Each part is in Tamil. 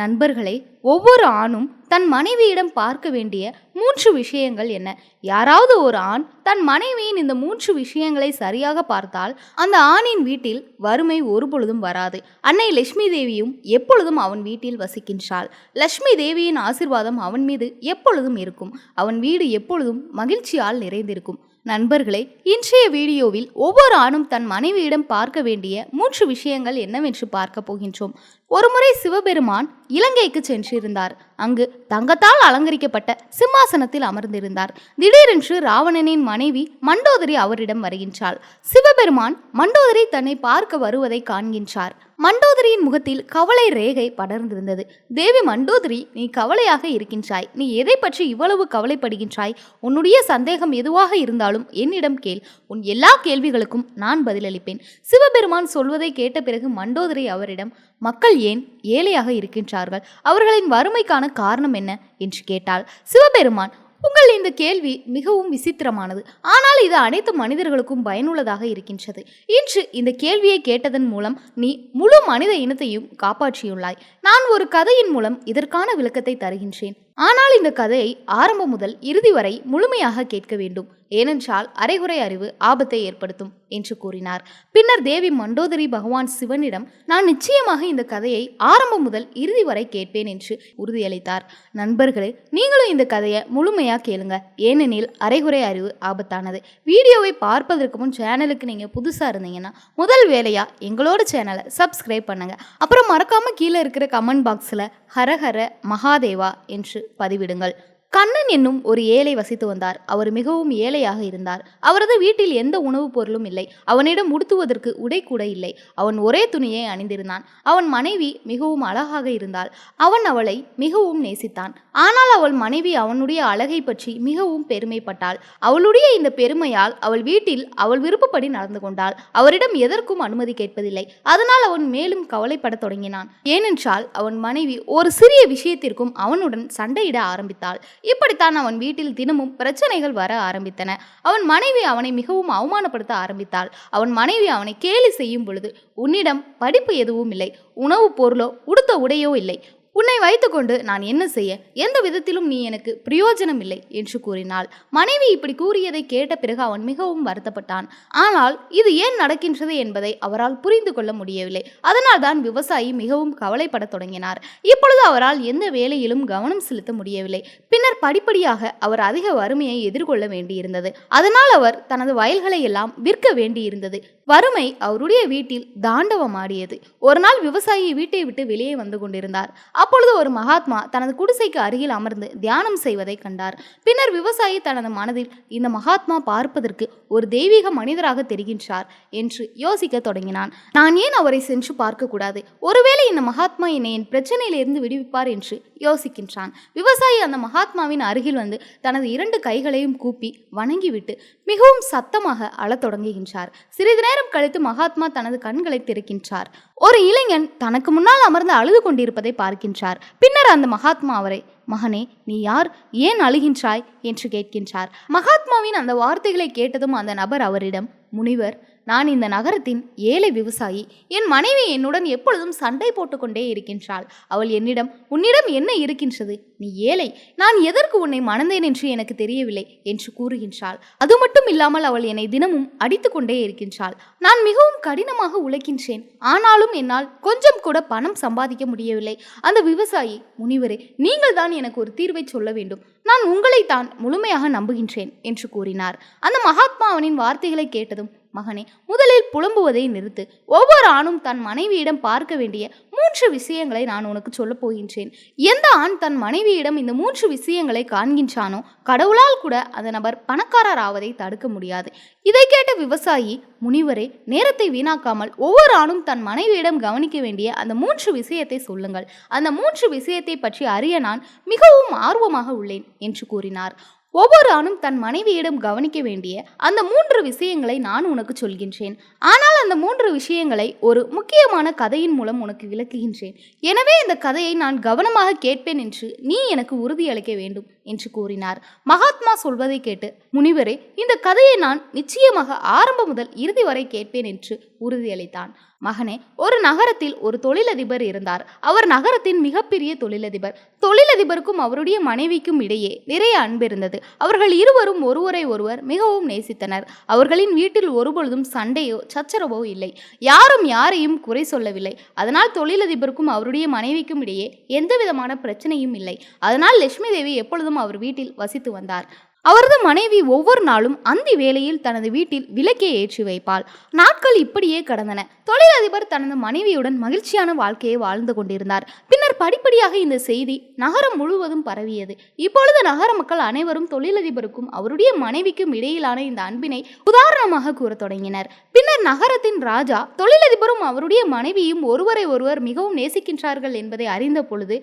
நண்பர்களை ஒவ்வொரு ஆணும் தன் மனைவியிடம் பார்க்க வேண்டிய மூன்று விஷயங்கள் என்ன? யாராவது ஒரு ஆண் தன் மனைவியின் இந்த மூன்று விஷயங்களை சரியாக பார்த்தால் அந்த ஆணின் வீட்டில் வறுமை ஒருபொழுதும் வராது. அன்னை லட்சுமி தேவியும் எப்பொழுதும் அவன் வீட்டில் வசிக்கின்றாள். லட்சுமி தேவியின் ஆசிர்வாதம் அவன் மீது எப்பொழுதும் இருக்கும். அவன் வீடு எப்பொழுதும் மகிழ்ச்சியால் நிறைந்திருக்கும். நண்பர்களே இன்றைய வீடியோவில் ஒவ்வொரு ஆணும் தன் மனைவியிடம் பார்க்க வேண்டிய மூன்று விஷயங்கள் என்னவென்று பார்க்க போகின்றோம். ஒருமுறை சிவபெருமான் இலங்கைக்கு சென்றிருந்தார். அங்கு தங்கத்தால் அலங்கரிக்கப்பட்ட சிம்மாசனத்தில் அமர்ந்திருந்தார். திடீரென்று ராவணனின் மனைவி மண்டோதரி அவரிடம் வருகின்றாள். சிவபெருமான் மண்டோதரி தன்னை பார்க்க வருவதை காண்கின்றார். மண்டோதரியின் முகத்தில் கவலை ரேகை படர்ந்திருந்தது. தேவி மண்டோதரி நீ கவலையாக இருக்கின்றாய். நீ எதை பற்றி இவ்வளவு கவலைப்படுகின்றாய்? உன்னுடைய சந்தேகம் எதுவாக இருந்தாலும் என்னிடம் கேள். உன் எல்லா கேள்விகளுக்கும் நான் பதிலளிப்பேன். சிவபெருமான் சொல்வதை கேட்ட பிறகு மண்டோதரி அவரிடம் மக்கள் ஏன் ஏழையாக இருக்கின்றார்கள்? அவர்களின் வறுமைக்கான காரணம் என்ன? என்று கேட்டால் சிவபெருமான் உங்கள் இந்த கேள்வி மிகவும் விசித்திரமானது. ஆனால் இது அனைத்து மனிதர்களுக்கும் பயனுள்ளதாக இருக்கின்றது. இன்று இந்த கேள்வியை கேட்டதன் மூலம் நீ முழு மனித இனத்தையும் காப்பாற்றியுள்ளாய். நான் ஒரு கதையின் மூலம் இதற்கான விளக்கத்தை தருகின்றேன். ஆனால் இந்த கதையை ஆரம்பம் முதல் இறுதி வரை முழுமையாக கேட்க வேண்டும். ஏனென்றால் அரைகுறை அறிவு ஆபத்தை ஏற்படுத்தும் என்று கூறினார். பின்னர் தேவி மண்டோதரி பகவான் சிவனிடம் நான் நிச்சயமாக இந்த கதையை ஆரம்பம் முதல் இறுதி வரை கேட்பேன் என்று உறுதியளித்தார். நண்பர்களே நீங்களும் இந்த கதையை முழுமையாக கேளுங்க. ஏனெனில் அரைகுறை அறிவு ஆபத்தானது. வீடியோவை பார்ப்பதற்கு முன் சேனலுக்கு நீங்கள் புதுசாக இருந்தீங்கன்னா முதல் வேலையாக எங்களோட சேனலை சப்ஸ்கிரைப் பண்ணுங்க. அப்புறம் மறக்காமல் கீழே இருக்கிற கமெண்ட் பாக்ஸில் ஹரஹர மகாதேவா என்று பதிவிடுங்கள். கண்ணன் என்னும் ஒரு ஏழை வசித்து வந்தார். அவர் மிகவும் ஏழையாக இருந்தார். அவரது வீட்டில் எந்த உணவுப் பொருளும் இல்லை. அவனிடம் உடுத்துவதற்கு உடை கூட இல்லை. அவன் ஒரே துணியை அணிந்திருந்தான். அவன் மனைவி மிகவும் அழகாக இருந்தாள். அவன் அவளை மிகவும் நேசித்தான். ஆனால் அவள் மனைவி அவனுடைய அழகை பற்றி மிகவும் பெருமைப்பட்டாள். அவளுடைய இந்த பெருமையால் அவள் வீட்டில் அவள் விருப்பப்படி நடந்து கொண்டாள். அவரிடம் எதற்கும் அனுமதி கேட்பதில்லை. அதனால் அவன் மேலும் கவலைப்படத் தொடங்கினான். ஏனென்றால் அவன் மனைவி ஒரு சிறிய விஷயத்திற்கும் அவனுடன் சண்டையிட ஆரம்பித்தாள். இப்படித்தான் அவன் வீட்டில் தினமும் பிரச்சனைகள் வர ஆரம்பித்தன. அவன் மனைவி அவனை மிகவும் அவமானப்படுத்த ஆரம்பித்தாள். அவன் மனைவி அவனை கேலி செய்யும் பொழுது உன்னிடம் படிப்பு எதுவும் இல்லை. உணவுப் பொருளோ உடுத்த உடையோ இல்லை. உன்னை வைத்துக்கொண்டு நான் என்ன செய்ய? எந்த விதத்திலும் நீ எனக்கு பிரயோஜனம் இல்லை என்று கூறினாள். மனைவி இப்படி கூறியதை கேட்ட பிறகு அவன் மிகவும் வருத்தப்பட்டான். ஆனால் இது ஏன் நடக்கின்றது என்பதை அவரால் புரிந்து கொள்ள முடியவில்லை. அதனால் தான் விவசாயி மிகவும் கவலைப்படத் தொடங்கினார். இப்பொழுது அவரால் எந்த வேலையிலும் கவனம் செலுத்த முடியவில்லை. பின்னர் படிப்படியாக அவர் அதிக வறுமையை எதிர்கொள்ள வேண்டியிருந்தது. அதனால் அவர் தனது வயல்களை எல்லாம் விற்க வேண்டியிருந்தது. வறுமை அவருடைய வீட்டில் தாண்டவமாடியது. ஒரு நாள் விவசாயி வீட்டை விட்டு வெளியே வந்து கொண்டிருந்தார். அப்பொழுது ஒரு மகாத்மா தனது குடிசைக்கு அருகில் அமர்ந்து தியானம் செய்வதை கண்டார். பின்னர் விவசாயி தனது மனதில் இந்த மகாத்மா பார்ப்பதற்கு ஒரு தெய்வீக மனிதராக தெரிகின்றார் என்று யோசிக்க தொடங்கினான். நான் ஏன் அவரை சென்று பார்க்கக்கூடாது? ஒருவேளை இந்த மகாத்மா என்னை என் பிரச்சனையிலிருந்து விடுவிப்பார் என்று யோசிக்கின்றான். விவசாயி அந்த மகாத்மாவின் அருகில் வந்து தனது இரண்டு கைகளையும் கூப்பி வணங்கிவிட்டு மிகவும் சத்தமாக அழத் தொடங்குகின்றார். சிறிது நேரம் கழித்து மகாத்மா தனது கண்களை திறக்கின்றார். ஒரு இளைஞன் தனக்கு முன்னால் அமர்ந்து அழுது கொண்டிருப்பதை பார்க்கின்றார். பின்னர் அந்த மகாத்மா அவரை மகனே நீ யார்? ஏன் அழுகின்றாய்? என்று கேட்கின்றார். மகாத்மாவின் அந்த வார்த்தைகளை கேட்டதும் அந்த நபர் அவரிடம் முனிவர் நான் இந்த நகரத்தின் ஏழை விவசாயி. என் மனைவி என்னுடன் எப்பொழுதும் சண்டை போட்டுக்கொண்டே இருக்கின்றாள். அவள் என்னிடம் உன்னிடம் என்ன இருக்கின்றது? நீ ஏழை. நான் எதற்கு உன்னை மணந்தேன் என்று எனக்கு தெரியவில்லை என்று கூறுகின்றாள். அது மட்டும் இல்லாமல் அவள் என்னை தினமும் அடித்து கொண்டே இருக்கின்றாள். நான் மிகவும் கடினமாக உழைக்கின்றேன். ஆனாலும் என்னால் கொஞ்சம் கூட பணம் சம்பாதிக்க முடியவில்லை. அந்த விவசாயி முனிவரே நீங்கள் தான் எனக்கு ஒரு தீர்வை சொல்ல வேண்டும். நான் உங்களைத்தான் முழுமையாக நம்புகின்றேன் என்று கூறினார். அந்த மகாத்மா அவனின் வார்த்தைகளை கேட்டதும் மகனே முதலில் புலம்புவதை நிறுத்து. ஒவ்வொரு ஆணும் தன் மனைவியிடம் பார்க்க வேண்டிய மூன்று விஷயங்களை நான் உனக்கு சொல்லப் போகின்றேன். எந்த ஆண் தன் மனைவியிடம் இந்த மூன்று விஷயங்களை காண்கின்றானோ கடவுளால் கூட அந்த நபர் பணக்காரர் ஆவதை தடுக்க முடியாது. இதை கேட்ட விவசாயி முனிவரே நேரத்தை வீணாக்காமல் ஒவ்வொரு ஆணும் தன் மனைவியிடம் கவனிக்க வேண்டிய அந்த மூன்று விஷயத்தை சொல்லுங்கள். அந்த மூன்று விஷயத்தை பற்றி அறிய நான் மிகவும் ஆர்வமாக உள்ளேன் என்று கூறினார். ஒவ்வொரு ஆணும் தன் மனைவியிடம் கவனிக்க வேண்டிய அந்த மூன்று விஷயங்களை நான் உனக்கு சொல்கின்றேன். ஆனால் அந்த மூன்று விஷயங்களை ஒரு முக்கியமான கதையின் மூலம் உனக்கு விளக்குகின்றேன். எனவே இந்த கதையை நான் கவனமாக கேட்பேன் என்று நீ எனக்கு உறுதியளிக்க வேண்டும். என்று கூறினார். மகாத்மா சொல்வதை கேட்டு முனிவரே இந்த கதையை நான் நிச்சயமாக ஆரம்பம் முதல் இறுதி வரை கேட்பேன் என்று உறுதியளித்தான். மகனே ஒரு நகரத்தில் ஒரு தொழிலதிபர் இருந்தார். அவர் நகரத்தின் மிகப்பெரிய தொழிலதிபர். தொழிலதிபருக்கும் அவருடைய மனைவிக்கும் இடையே நிறைய அன்பு இருந்தது. அவர்கள் இருவரும் ஒருவரை ஒருவர் மிகவும் நேசித்தனர். அவர்களின் வீட்டில் ஒருபொழுதும் சண்டையோ சச்சரவோ இல்லை. யாரும் யாரையும் குறை சொல்லவில்லை. அதனால் தொழிலதிபருக்கும் அவருடைய மனைவிக்கும் இடையே எந்தவிதமான பிரச்சனையும் இல்லை. அதனால் லட்சுமி தேவி எப்பொழுதும் காலம் அவர் வீட்டில் வசித்து வந்தார். அவரது மனைவி ஒவ்வொரு நாளும் அந்தி வேளையில் தனது வீட்டில் விளக்கே ஏற்றி வைப்பாள். நாட்கள் இப்படியே கடந்தன. தொழிலதிபர் தனது மனைவியுடன் மகிழ்ச்சியான வாழ்க்கையை வாழ்ந்து கொண்டிருந்தார். பின்னர் படிப்படியாக இந்த செய்தி நகரம் முழுவதும் பரவியது. இப்பொழுது நகர மக்கள் அனைவரும் தொழிலதிபருக்கும் அவருடைய மனைவிக்கும் இடையிலான இந்த அன்பினை உதாரணமாக கூறத் தொடங்கினர். பின்னர் நகரத்தின் ராஜா தொழிலதிபரும் அவருடைய மனைவியும் ஒருவரை ஒருவர் மிகவும் நேசிக்கின்றார்கள் என்பதை அறிந்த பொழுது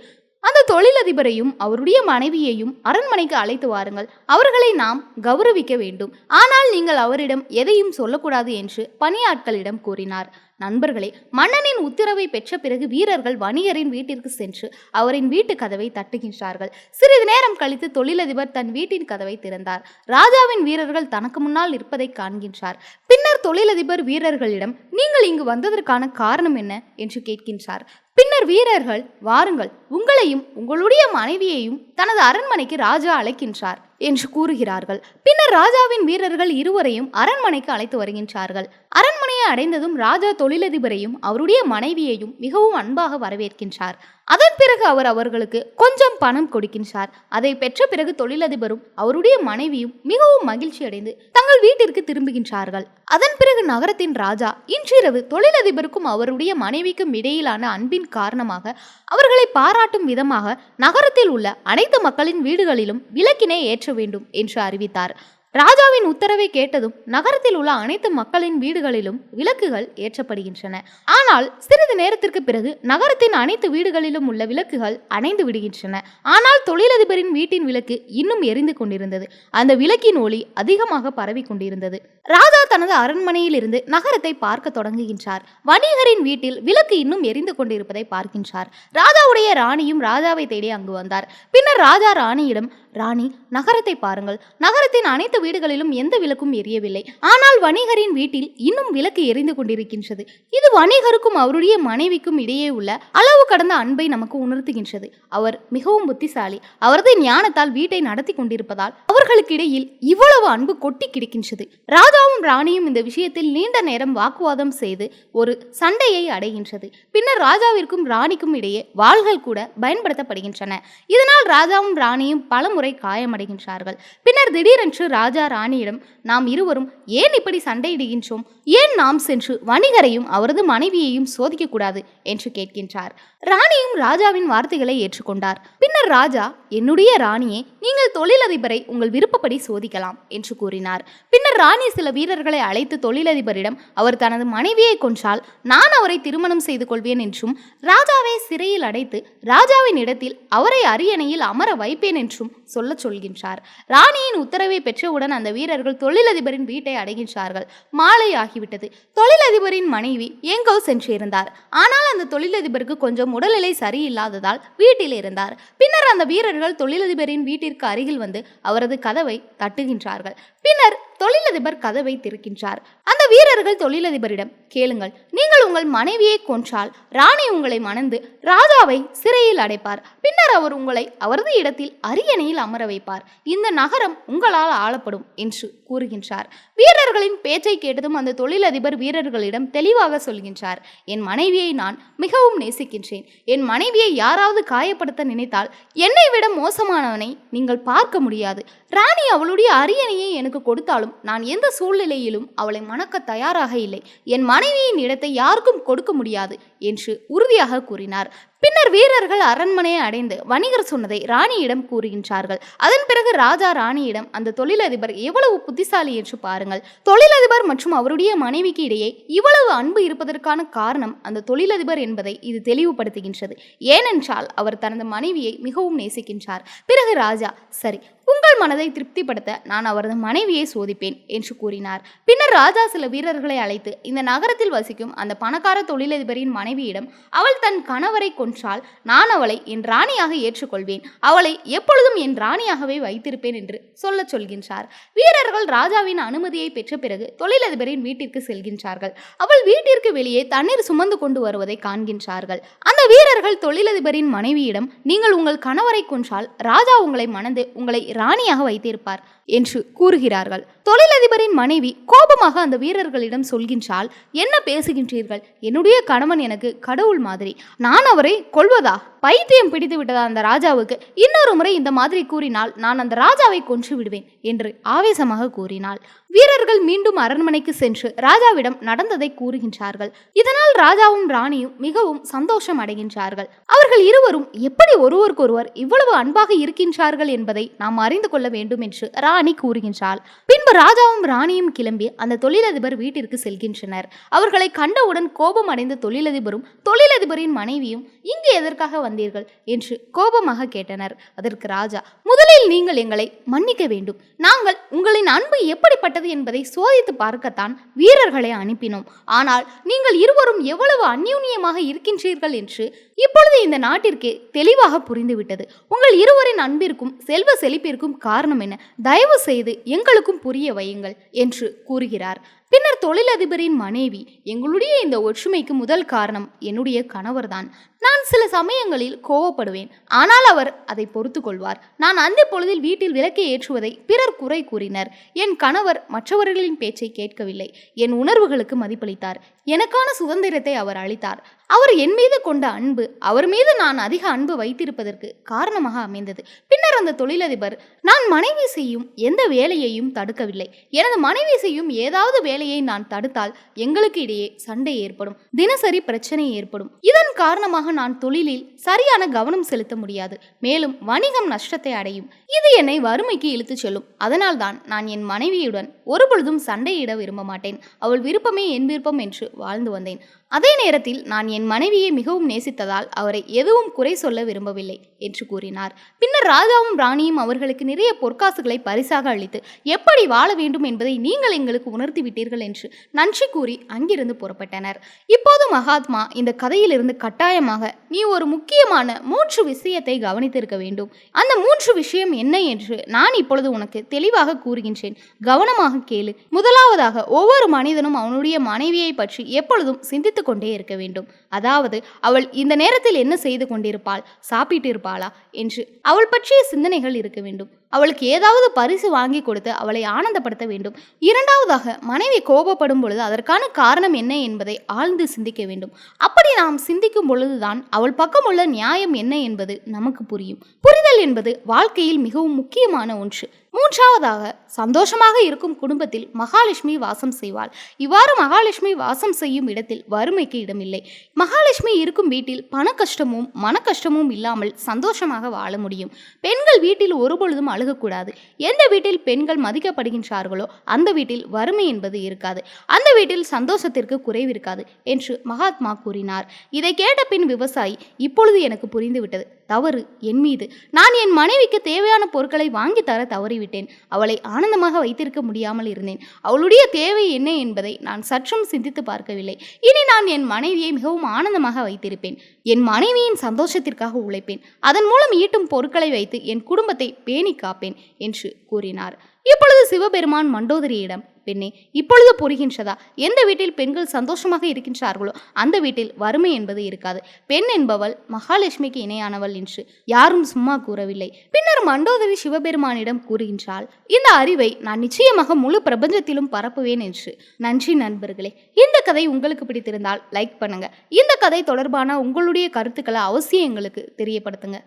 அந்த தொழிலதிபரையும் அவருடைய மனைவியையும் அரண்மனைக்கு அழைத்து வாருங்கள். அவர்களை நாம் கௌரவிக்க வேண்டும். ஆனால் நீங்கள் அவரிடம் எதையும் சொல்லக்கூடாது என்று பணியாட்களிடம் கூறினார். நண்பர்களே மன்னனின் உத்தரவை பெற்ற பிறகு வீரர்கள் வணிகரின் வீட்டிற்கு சென்று அவரின் வீட்டு கதவை தட்டுகின்றார்கள். சிறிது நேரம் கழித்து தொழிலதிபர் தன் வீட்டின் கதவை திறந்தார். ராஜாவின் வீரர்கள் தனக்கு முன்னால் இருப்பதை காண்கின்றார். பின்னர் தொழிலதிபர் வீரர்களிடம் நீங்கள் இங்கு வந்ததற்கான காரணம் என்ன? என்று கேட்கின்றார். பின்னர் வீரர்கள் வாருங்கள் உங்களையும் உங்களுடைய மனைவியையும் தனது அரண்மனைக்கு ராஜா அழைக்கின்றார். என்று கூறுகிறார்கள். பின்னர் ராஜாவின் வீரர்கள் இருவரையும் அரண்மனைக்கு அழைத்து வருகின்றார்கள். அரண்மனையை அடைந்ததும் ராஜா தொழிலதிபரையும் அவருடைய மனைவியையும் மிகவும் அன்பாக வரவேற்கின்றார். அதன் பிறகு அவர் அவர்களுக்கு கொஞ்சம் பணம் கொடுக்கின்றார். அதை பெற்ற பிறகு தொழிலதிபரும் அவருடைய மனைவியும் மிகவும் மகிழ்ச்சி அடைந்து தங்கள் வீட்டிற்கு திரும்புகின்றார்கள். அதன் பிறகு நகரத்தின் ராஜா இன்றிரவு தொழிலதிபருக்கும் அவருடைய மனைவிக்கும் இடையிலான அன்பின் காரணமாக அவர்களை பாராட்டும் விதமாக நகரத்தில் உள்ள அனைத்து மக்களின் வீடுகளிலும் விளக்கினை ஏற்ற வேண்டும் என்று அறிவித்தார். ராஜாவின் உத்தரவை கேட்டதும் நகரத்தில் உள்ள அனைத்து மக்களின் வீடுகளிலும் விளக்குகள் ஏற்றப்படுகின்றன. ஆனால் சிறிது நேரத்திற்கு பிறகு நகரத்தின் அனைத்து வீடுகளிலும் உள்ள விளக்குகள் அணைந்து விடுகின்றன. ஆனால் தொழிலதிபரின் வீட்டின் விளக்கு இன்னும் எரிந்து கொண்டிருந்தது. அந்த விளக்கின் ஒளி அதிகமாக பரவி கொண்டிருந்தது. ராஜா தனது அரண்மனையில் இருந்து நகரத்தை பார்க்க தொடங்குகின்றார். வணிகரின் வீட்டில் விளக்கு இன்னும் எரிந்து கொண்டிருப்பதை பார்க்கின்றார். ராஜாவுடைய ராணியும் ராஜாவை தேடி அங்கு வந்தார். பின்னர் ராஜா ராணியிடம் ராணி நகரத்தை பாருங்கள். நகரத்தின் அனைத்து வீடுகளிலும் எந்த விளக்கும் எரியவில்லை. ஆனால் வணிகரின் வீட்டில் இன்னும் விளக்கு எரிந்து கொண்டிருக்கின்றது. இது வணிகருக்கும் அவருடைய மனைவிக்கும் இடையே உள்ள அளவு கடந்த அன்பை நமக்கு உணர்த்துகின்றது. அவர் மிகவும் புத்திசாலி. அவரது ஞானத்தால் வீட்டை நடத்தி கொண்டிருப்பதால் அவர்களுக்கு இடையில் இவ்வளவு அன்பு கொட்டி கிடக்கின்றது. ராஜாவும் ராணியும் இந்த விஷயத்தில் நீண்ட நேரம் வாக்குவாதம் செய்து ஒரு சண்டையை அடைகின்றது. பின்னர் ராஜாவிற்கும் ராணிக்கும் இடையே வாள்கள் கூட பயன்படுத்தப்படுகின்றன. இதனால் ராஜாவும் ராணியும் பலமுறை காயமடைகின்றார்கள். பின்னர் திடீரென்று ராஜா ராணியிடம் நாம் இருவரும் ஏன் இப்படி சண்டையிடுகின்றோம்? ஏன் நாம் சென்று வணிகரையும் அவரது மனைவியையும் சோதிக்கக்கூடாது? என்று கேட்கின்றார். ராணியும் ராஜாவின் வார்த்தைகளை ஏற்றுக்கொண்டார். பின்னர் ராஜா என்னுடைய ராணியே நீங்கள் தொழிலதிபரை உங்கள் விருப்பப்படி சோதிக்கலாம் என்று கூறினார். பின்னர் ராணி சில வீரர்களை அழைத்து தொழிலதிபரிடம் அவர் தனது மனைவியை கொன்றால் நான் அவரை திருமணம் செய்து கொள்வேன் என்றும் ராஜாவை சிறையில் அடைத்து ராஜாவின் இடத்தில் அவரை அரியணையில் அமர வைப்பேன் என்றும் சொல்லச் சொல்கின்றார். ராணியின் உத்தரவை பெற்றவுடன் அந்த வீரர்கள் தொழிலதிபரின் வீட்டை அடைகின்றார்கள். மாலை ஆகிவிட்டது. தொழிலதிபரின் மனைவி எங்கோ சென்றிருந்தார். ஆனால் அந்த தொழிலதிபருக்கு கொஞ்சம் உடல்நிலை சரியில்லாததால் வீட்டில் இருந்தார். பின்னர் அந்த வீரர்கள் தொழிலதிபரின் வீட்டிற்கு அருகில் வந்து அவரது கதவை தட்டுகின்றார்கள். பின்னர் தொழிலதிபர் கதவை திறக்கின்றார். அந்த வீரர்கள் தொழிலதிபரிடம் கேளுங்கள் நீங்கள் உங்கள் மனைவியை கொன்றால் ராணி உங்களை மணந்து ராஜாவை சிறையில் அடைப்பார். பின்னர் அவர் உங்களை அவரது இடத்தில் அரியணையில் அமர வைப்பார். இந்த நகரம் உங்களால் ஆளப்படும் என்று கூறுகின்றார். வீரர்களின் பேச்சை கேட்டதும் அந்த தொழிலதிபர் வீரர்களிடம் தெளிவாக சொல்கின்றார் என் மனைவியை நான் மிகவும் நேசிக்கின்றேன். என் மனைவியை யாராவது காயப்படுத்த நினைத்தால் என்னை விட மோசமானவனை நீங்கள் பார்க்க முடியாது. ராணி அவளுடைய அரியணையை எனக்கு கொடுத்தாலும் நான் எந்த சூழ்நிலையிலும் அவளை மணக்க தயாராக இல்லை. என் மனைவியின் இடத்தை யாருக்கும் கொடுக்க முடியாது என்று உறுதியாக கூறினார். பின்னர் வீரர்கள் அரண்மனையை அடைந்து வணிகர் சொன்னதை ராணியிடம் கூறுகின்றார்கள். அதன் பிறகு ராஜா ராணியிடம் அந்த தொழிலதிபர் எவ்வளவு புத்திசாலி என்று பாருங்கள். தொழிலதிபர் மற்றும் அவருடைய மனைவிக்கு இடையே இவ்வளவு அன்பு இருப்பதற்கான காரணம் அந்த தொழிலதிபர் என்பதை இது தெளிவுபடுத்துகின்றது. ஏனென்றால் அவர் தனது மனைவியை மிகவும் நேசிக்கின்றார். பிறகு ராஜா சரி உங்கள் மனதை திருப்திப்படுத்த நான் அவரது மனைவியை சோதிப்பேன் என்று கூறினார். பின்னர் ராஜா சில வீரர்களை அழைத்து இந்த நகரத்தில் வசிக்கும் அந்த பணக்கார தொழிலதிபரின் மனைவியிடம் அவள் தன் கணவரை கொன்றால் நான் அவளை என் ராணியாக ஏற்றுக்கொள்வேன். அவளை எப்பொழுதும் என் ராணியாகவே வைத்திருப்பேன் என்று சொல்லச் சொல்கின்றார். வீரர்கள் ராஜாவின் அனுமதியை பெற்ற பிறகு தொழிலதிபரின் வீட்டிற்கு செல்கின்றார்கள். அவள் வீட்டிற்கு வெளியே தண்ணீர் சுமந்து கொண்டு வருவதை காண்கின்றார்கள். அந்த வீரர்கள் தொழிலதிபரின் மனைவியிடம் நீங்கள் உங்கள் கணவரை கொன்றால் ராஜா உங்களை மணந்து உங்களை ராணியாக வைத்திருப்பார் என்று கூறுகிறார்கள். தொழிலதிபரின் மனைவி கோபமாக அந்த வீரர்களிடம் சொல்கின்றால் என்ன பேசுகின்றீர்கள்? என்னுடைய கணவன் எனக்கு கடவுள் மாதிரி. நான் அவரை கொல்வதா? பைத்தியம் பிடித்து விட்டதா அந்த ராஜாவுக்கு? இன்னொரு முறை இந்த மாதிரி கூறினால் நான் அந்த ராஜாவை கொன்று விடுவேன் என்று ஆவேசமாக கூறினாள். வீரர்கள் மீண்டும் அரண்மனைக்கு சென்று ராஜாவிடம் நடந்ததை கூறுகின்றார்கள். இதனால் ராஜாவும் ராணியும் மிகவும் சந்தோஷம் அடைகின்றார்கள். அவர்கள் இருவரும் எப்படி ஒருவருக்கொருவர் இவ்வளவு அன்பாக இருக்கின்றார்கள் என்பதை நாம் அறிந்து கொள்ள வேண்டும் என்று ராணி கூறுகின்றாள். பின்பு ராஜாவும் ராணியும் கிளம்பி அந்த தொழிலதிபர் வீட்டிற்கு செல்கின்றனர். அவர்களை கண்டவுடன் கோபம் அடைந்த தொழிலதிபரும் தொழிலதிபரின் மனைவியும் இங்கு எதற்காக வந்தீர்கள்? என்று கோபமாக கேட்டனர். அதற்கு ராஜா முதலில் நீங்கள் எங்களை மன்னிக்க வேண்டும். நாங்கள் உங்களின் அன்பு எப்படிப்பட்டது என்பதை சோதித்து பார்க்கத்தான் வீரர்களை அனுப்பினோம். ஆனால் நீங்கள் இருவரும் எவ்வளவு அந்யூன்யமாக இருக்கின்றீர்கள் என்று இப்பொழுது இந்த நாட்டிற்கு தெளிவாக புரிந்துவிட்டது. உங்கள் இருவரின் அன்பிற்கும் செல்வ செழிப்பிற்கும் காரணம் என்ன? தயவு செய்து எங்களுக்கும் புரிய வையுங்கள் என்று கூறுகிறார். பின்னர் தொழிலதிபரின் மனைவி எங்களுடைய இந்த ஒற்றுமைக்கு முதல் காரணம் என்னுடைய கணவர்தான். நான் சில சமயங்களில் கோவப்படுவேன். ஆனால் அவர் அதை பொறுத்து கொள்வார் நான் அந்த பொழுதில் வீட்டில் விளக்கை ஏற்றுவதை பிறர் குறை கூறினர். என் கணவர் மற்றவர்களின் பேச்சை கேட்கவில்லை. என் உணர்வுகளுக்கு மதிப்பளித்தார். எனக்கான சுதந்திரத்தை அவர் அளித்தார். அவர் என் மீது கொண்ட அன்பு அவர் மீது நான் அதிக அன்பு வைத்திருப்பதற்கு காரணமாக அமைந்தது. பின்னர் அந்த தொழிலதிபர் நான் மனைவி செய்யும் எந்த வேலையையும் தடுக்கவில்லை. எனது மனைவி செய்யும் ஏதாவது வேலையை நான் தடுத்தால் எங்களுக்கு இடையே சண்டை ஏற்படும். தினசரி பிரச்சனை ஏற்படும். இதன் காரணமாக நான் தொழிலில் சரியான கவனம் செலுத்த முடியாது. மேலும் வணிகம் நஷ்டத்தை அடையும். இது என்னை வறுமைக்கு இழுத்துச் செல்லும். அதனால்தான் நான் என் மனைவியுடன் ஒருபொழுதும் சண்டையிட விரும்ப மாட்டேன். அவள் விருப்பமே என் விருப்பம் என்று வாழ்ந்து வந்தேன். அதே நேரத்தில் நான் என் மனைவியை மிகவும் நேசித்ததால் அவரை எதுவும் குறை சொல்ல விரும்பவில்லை என்று கூறினார். பின்னர் ராஜாவும் ராணியும் அவர்களுக்கு நிறைய பொற்காசுகளை பரிசாக அளித்து எப்படி வாழ வேண்டும் என்பதை நீங்கள் எங்களுக்கு உணர்த்தி விட்டீர்கள் என்று நன்றி கூறி அங்கிருந்து புறப்பட்டனர். இப்போது மகாத்மா இந்த கதையிலிருந்து கட்டாயமாக நீ ஒரு முக்கியமான மூன்று விஷயத்தை கவனித்திருக்க வேண்டும். அந்த மூன்று விஷயம் என்ன என்று நான் இப்பொழுது உனக்கு தெளிவாக கூறுகின்றேன். கவனமாக கேளு. முதலாவதாக ஒவ்வொரு மனிதனும் அவனுடைய மனைவியை பற்றி எப்பொழுதும் சிந்தித்து கொண்டே இருக்க வேண்டும். அதாவது அவள் இந்த நேரத்தில் என்ன செய்து கொண்டிருப்பாள்? சாப்பிட்டு இருப்பாளா? என்று அவள் பற்றிய சிந்தனைகள் இருக்க வேண்டும். அவளுக்கு ஏதாவது பரிசு வாங்கி கொடுத்து அவளை ஆனந்தப்படுத்த வேண்டும். இரண்டாவதாக மனைவி கோபப்படும் பொழுது அதற்கான காரணம் என்ன என்பதை ஆழ்ந்து சிந்திக்க வேண்டும். அப்படி நாம் சிந்திக்கும் பொழுதுதான் அவள் பக்கம் உள்ள நியாயம் என்ன என்பது நமக்கு புரியும். புரிதல் என்பது வாழ்க்கையில் மிகவும் முக்கியமான ஒன்று. மூன்றாவதாக சந்தோஷமாக இருக்கும் குடும்பத்தில் மகாலட்சுமி வாசம் செய்வாள். இவ்வாறு மகாலட்சுமி வாசம் செய்யும் இடத்தில் வறுமைக்கு இடமில்லை. மகாலட்சுமி இருக்கும் வீட்டில் பண கஷ்டமும் மன கஷ்டமும் இல்லாமல் சந்தோஷமாக வாழ முடியும். பெண்கள் வீட்டில் ஒருபொழுதும் அழுகக்கூடாது. எந்த வீட்டில் பெண்கள் மதிக்கப்படுகின்றார்களோ அந்த வீட்டில் வறுமை என்பது இருக்காது. அந்த வீட்டில் சந்தோஷத்திற்கு குறைவிருக்காது என்று மகாத்மா கூறினார். இதை கேட்ட பின் விவசாயி இப்பொழுது எனக்கு புரிந்துவிட்டது. தவறு என் மீது. நான் என் மனைவிக்கு தேவையான பொருட்களை வாங்கி தர தவறிவிட்டேன். அவளை ஆனந்தமாக வைத்திருக்க முடியாமல் இருந்தேன். அவளுடைய தேவை என்ன என்பதை நான் சற்றும் சிந்தித்து பார்க்கவில்லை. இனி நான் என் மனைவியை மிகவும் ஆனந்தமாக வைத்திருப்பேன். என் மனைவியின் சந்தோஷத்திற்காக உழைப்பேன். அதன் மூலம் ஈட்டும் பொருட்களை வைத்து என் குடும்பத்தை பேணி காப்பேன் என்று கூறினார். இப்பொழுது சிவபெருமான் மண்டோதரியிடம் பெண்ணே இப்பொழுது புரிகின்றதா? எந்த வீட்டில் பெண்கள் சந்தோஷமாக இருக்கின்றார்களோ அந்த வீட்டில் வறுமை என்பது இருக்காது. பெண் என்பவள் மகாலட்சுமிக்கு இணையானவள் என்று யாரும் சும்மா கூறவில்லை. பின்னர் மண்டோதரி சிவபெருமானிடம் கூறுகின்றாள் இந்த அறிவை நான் நிச்சயமாக முழு பிரபஞ்சத்திலும் பரப்புவேன் என்று. நன்றி நண்பர்களே. இந்த கதை உங்களுக்கு பிடித்திருந்தால் லைக் பண்ணுங்க. இந்த கதை தொடர்பான உங்களுடைய கருத்துக்களை அவசியம் எங்களுக்கு தெரியப்படுத்துங்க.